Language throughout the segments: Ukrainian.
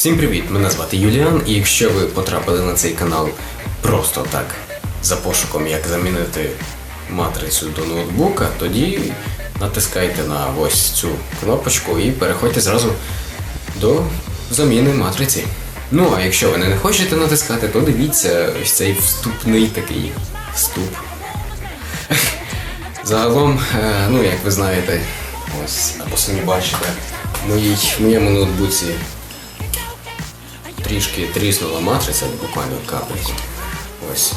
Всім привіт! Мене звати Юліан, і якщо ви потрапили на цей канал просто так, за пошуком, як замінити матрицю до ноутбука, тоді натискайте на ось цю кнопочку і переходьте зразу до заміни матриці. Ну а якщо ви не хочете натискати, то дивіться ось цей вступний такий вступ. Загалом, е, ну як ви знаєте, ось або самі бачите, в моєму ноутбуці трішки тріснула матриця, буквально капельку. Ось.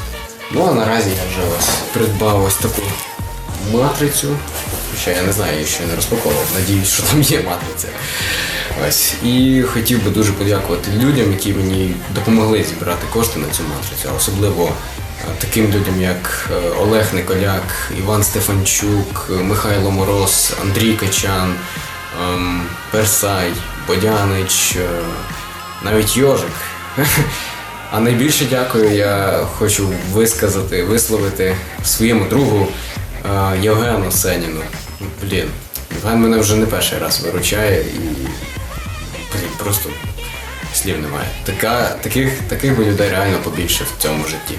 Ну а наразі я вже ось придбав ось таку матрицю. Хоча я не знаю, я ще не розпаковував. Надіюсь, що там є матриця. Ось. І хотів би дуже подякувати людям, які мені допомогли зібрати кошти на цю матрицю, особливо е, таким людям, як е, Олег Николяк, Іван Стефанчук, Михайло Мороз, Андрій Качан, ем, Персай, Бодянич, е, навіть Йожик. А найбільше дякую я хочу висказати, висловити своєму другу е, Євгену Сеніну. Блін, Євген мене вже не перший раз виручає і блін, просто слів немає. Така, таких, таких би людей реально побільше в цьому житті.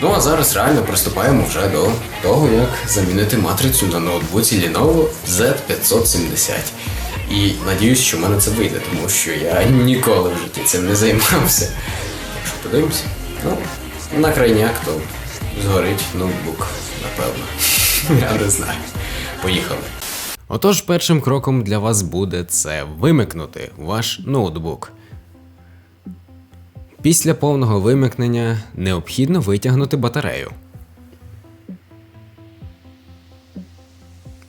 Ну а зараз реально приступаємо вже до того, як замінити матрицю на ноутбуці Lenovo Z570. І надіюсь, що в мене це вийде, тому що я ніколи в житті цим не займався. Так що подивимося. Ну, на крайняк то згорить ноутбук, напевно. Я не знаю. Поїхали. Отож, першим кроком для вас буде це вимикнути ваш ноутбук. Після повного вимикнення необхідно витягнути батарею.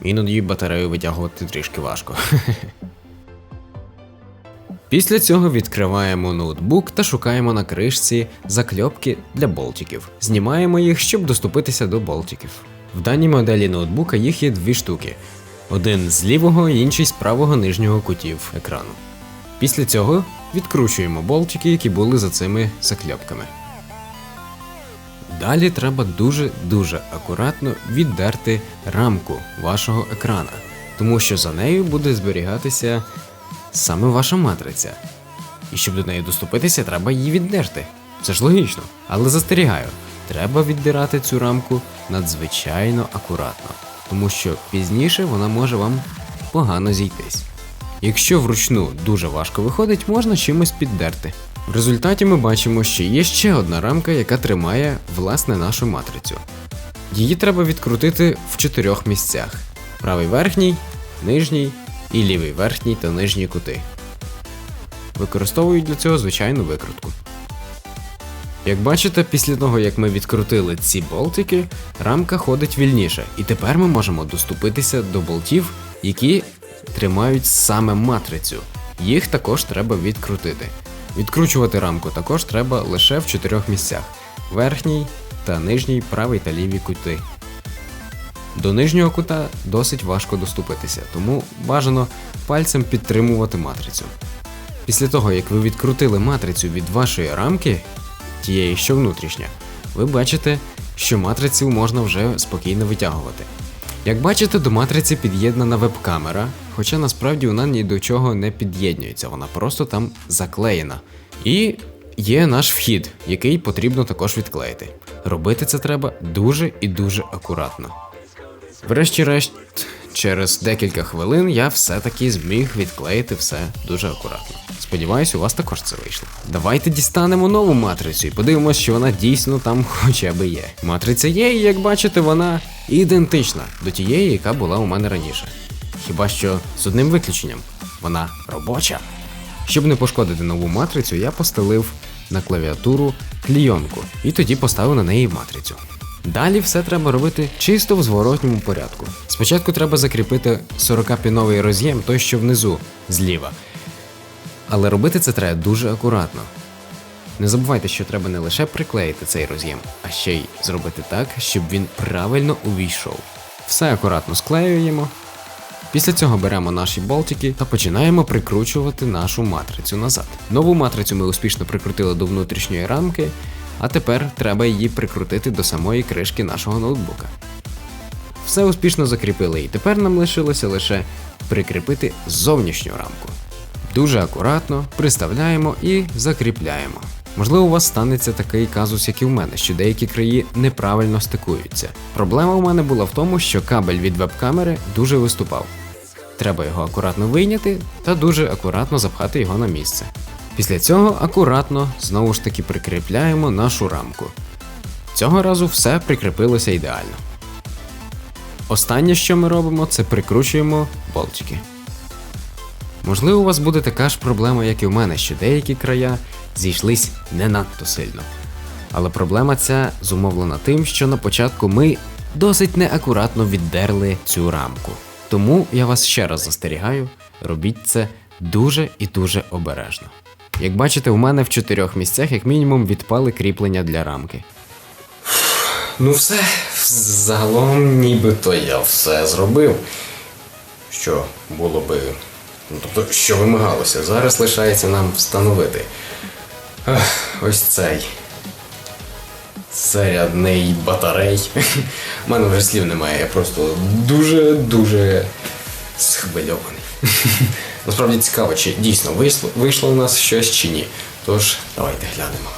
Іноді батарею витягувати трішки важко. Після цього відкриваємо ноутбук та шукаємо на кришці закльопки для болтиків. Знімаємо їх, щоб доступитися до болтиків. В даній моделі ноутбука їх є дві штуки: один з лівого, інший з правого нижнього кутів екрану. Після цього відкручуємо болтики, які були за цими закльопками. Далі треба дуже-дуже акуратно віддерти рамку вашого екрана, тому що за нею буде зберігатися саме ваша матриця. І щоб до неї доступитися, треба її віддерти. Це ж логічно. Але застерігаю, треба віддирати цю рамку надзвичайно акуратно, тому що пізніше вона може вам погано зійтись. Якщо вручну дуже важко виходить, можна чимось піддерти. В результаті ми бачимо, що є ще одна рамка, яка тримає власне нашу матрицю. Її треба відкрутити в чотирьох місцях: правий верхній, нижній і лівий верхній та нижній кути. Використовую для цього звичайну викрутку. Як бачите, після того як ми відкрутили ці болтики, рамка ходить вільніше, і тепер ми можемо доступитися до болтів, які тримають саме матрицю. Їх також треба відкрутити. Відкручувати рамку також треба лише в чотирьох місцях: верхній та нижній, правий та лівий кути. До нижнього кута досить важко доступитися, тому бажано пальцем підтримувати матрицю. Після того, як ви відкрутили матрицю від вашої рамки, тієї, що внутрішня, ви бачите, що матрицю можна вже спокійно витягувати. Як бачите, до матриці під'єднана веб-камера, хоча насправді вона ні до чого не під'єднується, вона просто там заклеєна. І є наш вхід, який потрібно також відклеїти. Робити це треба дуже і дуже акуратно. Врешті-решт, через декілька хвилин я все-таки зміг відклеїти все дуже акуратно. Сподіваюсь, у вас також це вийшло. Давайте дістанемо нову матрицю і подивимось, що вона дійсно там хоча б є. Матриця є, і як бачите, вона ідентична до тієї, яка була у мене раніше. Хіба що з одним виключенням вона робоча. Щоб не пошкодити нову матрицю, я постелив на клавіатуру клійонку і тоді поставив на неї матрицю. Далі все треба робити чисто в зворотньому порядку. Спочатку треба закріпити 40-піновий роз'єм, той що внизу, зліва. Але робити це треба дуже акуратно. Не забувайте, що треба не лише приклеїти цей роз'єм, а ще й зробити так, щоб він правильно увійшов. Все акуратно склеюємо. Після цього беремо наші болтики та починаємо прикручувати нашу матрицю назад. Нову матрицю ми успішно прикрутили до внутрішньої рамки, а тепер треба її прикрутити до самої кришки нашого ноутбука. Все успішно закріпили, і тепер нам лишилося лише прикріпити зовнішню рамку. Дуже акуратно приставляємо і закріпляємо. Можливо, у вас станеться такий казус, як і в мене, що деякі краї неправильно стикуються. Проблема у мене була в тому, що кабель від веб-камери дуже виступав. Треба його акуратно вийняти та дуже акуратно запхати його на місце. Після цього акуратно знову ж таки прикріпляємо нашу рамку. Цього разу все прикріпилося ідеально. Останнє, що ми робимо, це прикручуємо болтики. Можливо, у вас буде така ж проблема, як і в мене, що деякі края зійшлись не надто сильно. Але проблема ця зумовлена тим, що на початку ми досить неакуратно віддерли цю рамку. Тому я вас ще раз застерігаю, робіть це дуже і дуже обережно. Як бачите, у мене в чотирьох місцях як мінімум відпали кріплення для рамки. Ну все, загалом нібито я все зробив. Що було би. Ну, тобто, що вимагалося. Зараз лишається нам встановити. Ось цей. Зарядний батарей. У мене вже слів немає, я просто дуже-дуже схвильований. Насправді цікаво, чи дійсно вийшло, вийшло у нас щось чи ні. Тож, давайте глянемо.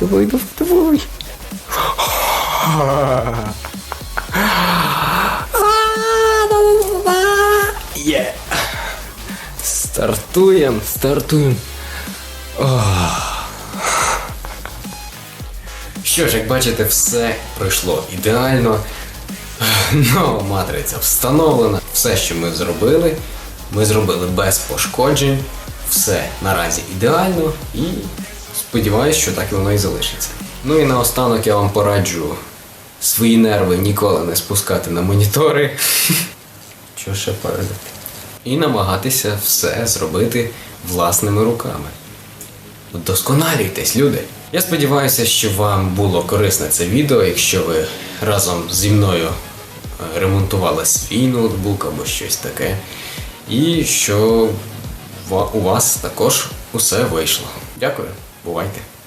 Давай, давай, давай, давай. Є. Стартуємо, стартуємо. Що ж, як бачите, все пройшло ідеально. Нова матриця встановлена. Все, що ми зробили, ми зробили без пошкоджень. Все наразі ідеально і сподіваюся, що так воно і залишиться. Ну і наостанок я вам пораджу свої нерви ніколи не спускати на монітори. Що ще порадити? І намагатися все зробити власними руками. Вдосконалюйтесь, люди. Я сподіваюся, що вам було корисне це відео, якщо ви разом зі мною е, ремонтували свій ноутбук або щось таке. І що у вас також усе вийшло. Дякую, White.